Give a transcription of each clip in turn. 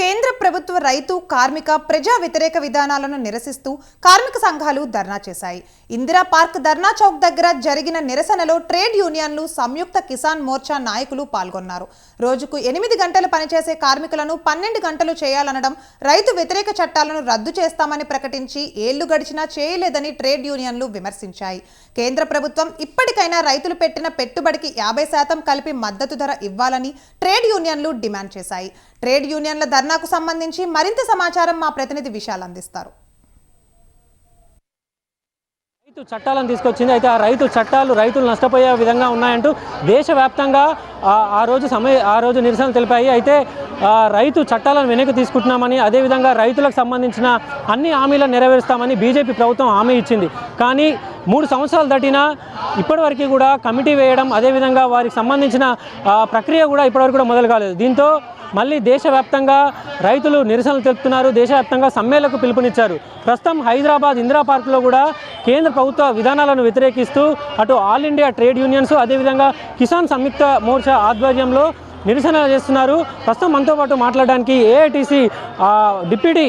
കേന്ദ്ര కేంద్ర ప్రభుత్వ రైతు కార్మిక ప్రజా వ్యతిరేక విధానాలను నిరసిస్తూ కార్మిక సంఘాలు ధర్నా చేశాయి. ఇందిరా పార్క్ ధర్నా చౌక్ దగ్గర జరిగిన నిరసనలో ట్రేడ్ యూనియన్లు సంయుక్త కిసాన్ మోర్చా నాయకులు పాల్గొన్నారు. రోజుకు ఎనిమిది గంటలు పనిచేసే కార్మికులను పన్నెండు గంటలు చేయాలనడం రైతు వ్యతిరేక చట్టాలను రద్దు చేస్తామని ప్రకటించి ఏళ్ళు గడిచినా చేయలేదని ట్రేడ్ యూనియన్లు విమర్శించాయి. కేంద్ర ప్రభుత్వం ఇప్పటికైనా రైతులు పెట్టిన పెట్టుబడికి యాభై శాతం కలిపి మద్దతు ధర ఇవ్వాలని ట్రేడ్ యూనియన్లు డిమాండ్ చేశాయి. ట్రేడ్ యూనియన్ల ధర్నాకు సంబంధించి మరింత సమాచారం మా ప్రతినిధి విశాల్ అందిస్తారు. రైతు చట్టాలను తీసుకొచ్చింది. అయితే ఆ రైతు చట్టాలు రైతులు నష్టపోయే విధంగా ఉన్నాయంటూ దేశవ్యాప్తంగా ఆ- రోజు సమయ ఆ రోజు నిరసన తెలిపాయి. అయితే రైతు చట్టాలను వెనక్కి తీసుకుంటున్నామని అదేవిధంగా రైతులకు సంబంధించిన అన్ని హామీలను నెరవేరుస్తామని బీజేపీ ప్రభుత్వం హామీ ఇచ్చింది. కానీ మూడు సంవత్సరాలు దాటినా ఇప్పటివరకు కూడా కమిటీ వేయడం అదేవిధంగా వారికి సంబంధించిన ప్రక్రియ కూడా ఇప్పటివరకు కూడా మొదలు కాలేదు. దీంతో మళ్ళీ దేశవ్యాప్తంగా రైతులు నిరసనలు తెలుపుతున్నారు. దేశవ్యాప్తంగా సమ్మెలకు పిలుపునిచ్చారు. ప్రస్తుతం హైదరాబాద్ ఇందిరా పార్క్లో కూడా కేంద్ర ప్రభుత్వ విధానాలను వ్యతిరేకిస్తూ అటు ఆల్ ఇండియా ట్రేడ్ యూనియన్స్ అదేవిధంగా కిసాన్ సంయుక్త మోర్చా ఆధ్వర్యంలో నిరసన చేస్తున్నారు. ప్రస్తుతం మనతో పాటు మాట్లాడడానికి ఏఐటీసీ డిప్యూటీ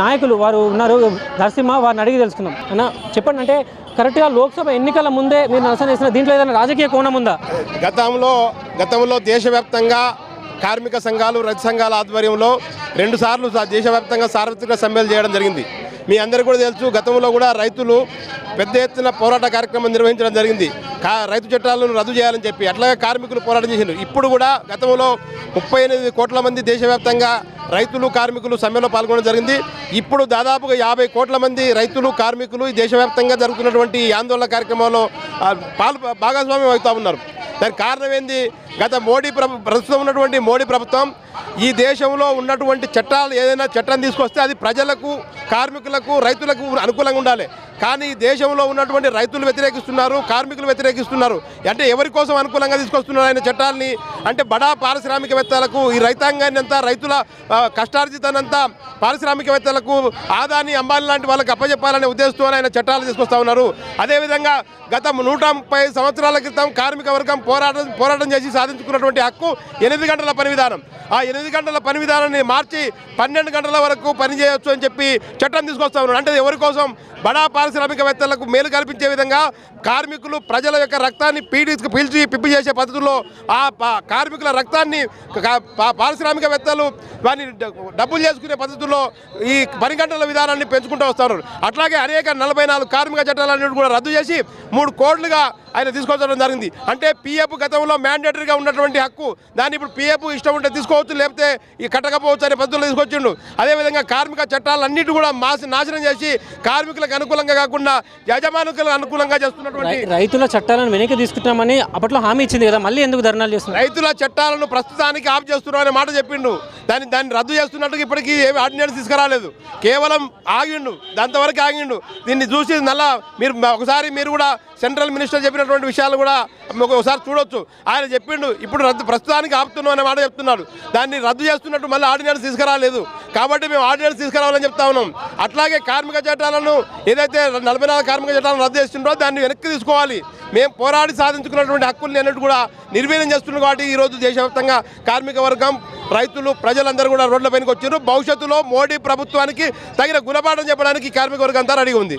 నాయకులు వారు ఉన్నారు. నరసింహ వారిని అడిగి తెలుసుకుందాం. అన్న చెప్పండి అంటే కరెక్ట్గా లోక్సభ ఎన్నికల ముందే మీరు నిరసన చేసిన దీంట్లో ఏదైనా రాజకీయ కోణం ఉందా? గతంలో గతంలో దేశవ్యాప్తంగా కార్మిక సంఘాలు రైతు సంఘాల ఆధ్వర్యంలో రెండుసార్లు దేశవ్యాప్తంగా సార్వత్రిక సమ్మెలు చేయడం జరిగింది. మీ అందరికీ కూడా తెలుసు గతంలో కూడా రైతులు పెద్ద ఎత్తున పోరాట కార్యక్రమం నిర్వహించడం జరిగింది. కా రైతు చట్టాలను రద్దు చేయాలని చెప్పి అట్లాగే కార్మికులు పోరాటం చేసిండ్రు. ఇప్పుడు కూడా గతంలో ముప్పై ఎనిమిది కోట్ల మంది దేశవ్యాప్తంగా రైతులు కార్మికులు సమ్మెలో పాల్గొనడం జరిగింది. ఇప్పుడు దాదాపుగా యాభై కోట్ల మంది రైతులు కార్మికులు దేశవ్యాప్తంగా జరుగుతున్నటువంటి ఆందోళన కార్యక్రమంలో పాల్ భాగస్వామ్యం అవుతూ ఉన్నారు. దానికి కారణం ఏంది? గత మోడీ ప్రభు ప్రస్తుతం ఉన్నటువంటి మోడీ ప్రభుత్వం ఈ దేశంలో ఉన్నటువంటి చట్టాలు ఏదైనా చట్టం తీసుకొస్తే అది ప్రజలకు కార్మికులకు రైతులకు అనుకూలంగా ఉండాలి. కానీ దేశంలో ఉన్నటువంటి రైతులు వ్యతిరేకిస్తున్నారు కార్మికులు వ్యతిరేకిస్తున్నారు. అంటే ఎవరి కోసం అనుకూలంగా తీసుకొస్తున్నారు ఆయన చట్టాలని? అంటే బడా పారిశ్రామికవేత్తలకు ఈ రైతాంగాన్ని అంతా రైతుల ఆ, కష్టార్జితానంతా పారిశ్రామికవేత్తలకు ఆదాని అంబానీ లాంటి వాళ్ళకి అప్పచెప్పాలనే ఉద్దేశంతో ఆయన చట్టాలు తీసుకొస్తా ఉన్నారు. అదేవిధంగా గత నూట ముప్పై సంవత్సరాల క్రితం కార్మిక వర్గం పోరాటం పోరాటం చేసి సాధించుకున్నటువంటి హక్కు ఎనిమిది గంటల పని విధానం. ఆ ఎనిమిది గంటల పని విధానాన్ని మార్చి పన్నెండు గంటల వరకు పని చేయొచ్చు అని చెప్పి చట్టం తీసుకొస్తా ఉన్నారు. అంటే ఎవరి కోసం? బడా పారిశ్రామికవేత్తలకు మేలు కల్పించే విధంగా కార్మికులు ప్రజల యొక్క రక్తాన్ని పీడికి పీల్చి పిప్పి చేసే పద్ధతుల్లో ఆ కార్మికుల రక్తాన్ని పారిశ్రామికవేత్తలు వారిని డబ్బులు చేసుకునే పద్ధతుల్లో ఈ పని గంటల విధానాన్ని పెంచుకుంటూ వస్తారు. అట్లాగే అనేక నలభై నాలుగు కార్మిక చట్టాలన్నిటి కూడా రద్దు చేసి మూడు కోట్లుగా ఆయన తీసుకొచ్చడం జరిగింది. అంటే పిఎఫ్ గతంలో మ్యాండేటరీగా ఉన్నటువంటి హక్కు దాన్ని ఇప్పుడు పిఎఫ్ ఇష్టం ఉంటే తీసుకోవచ్చు లేకపోతే ఈ కట్టకపోవచ్చు అనే పద్ధతులు తీసుకొచ్చిండు. అదేవిధంగా కార్మిక చట్టాలన్నిటి కూడా మాసి నాశనం చేసి కార్మికులకు అనుకూలంగా కాకుండా యజమానులకు అనుకూలంగా చేస్తున్నటువంటి రైతుల చట్టాలను వెనక్కి తీసుకుంటామని అప్పట్లో హామీ ఇచ్చింది కదా మళ్ళీ ఎందుకు ధర్నాలు చేస్తున్నారు? రైతుల చట్టాలను ప్రస్తుతానికి ఆఫ్ అనే మాట చెప్పిండు. దాన్ని దాన్ని రద్దు చేస్తున్నట్టుగా ఇప్పటికీ ఏమి ఆర్డినెన్స్ తీసుకురాలేదు. కేవలం ఆగిండు దాంతవరకు ఆగిండు. దీన్ని చూసి నల్ల మీరు ఒకసారి మీరు కూడా సెంట్రల్ మినిస్టర్ చెప్పినటువంటి విషయాలు కూడా ఒకసారి చూడొచ్చు. ఆయన చెప్పిండు ఇప్పుడు రద్దు ప్రస్తుతానికి ఆపుతున్నాం అనే మాట చెప్తున్నాడు. దాన్ని రద్దు చేస్తున్నట్టు మళ్ళీ ఆర్డినెన్స్ తీసుకురాలేదు. కాబట్టి మేము ఆర్డినెన్స్ తీసుకురావాలని చెప్తా ఉన్నాం. అట్లాగే కార్మిక చట్టాలను ఏదైతే నలభై నాలుగు కార్మిక చట్టాలను రద్దు చేస్తుండో దాన్ని వెనక్కి తీసుకోవాలి. మేము పోరాడి సాధించుకున్నటువంటి హక్కుల్ని అన్నట్టు కూడా నిర్వీర్యం చేస్తున్నాం కాబట్టి ఈరోజు దేశవ్యాప్తంగా కార్మిక వర్గం రైతులు ప్రజలందరూ కూడా రోడ్ల పైనకి వచ్చారు భవిష్యత్తులో మోడీ ప్రభుత్వానికి తగిన గుణపాఠం చెప్పడానికి కార్మిక వర్గం అంతా రెడీ ఉంది.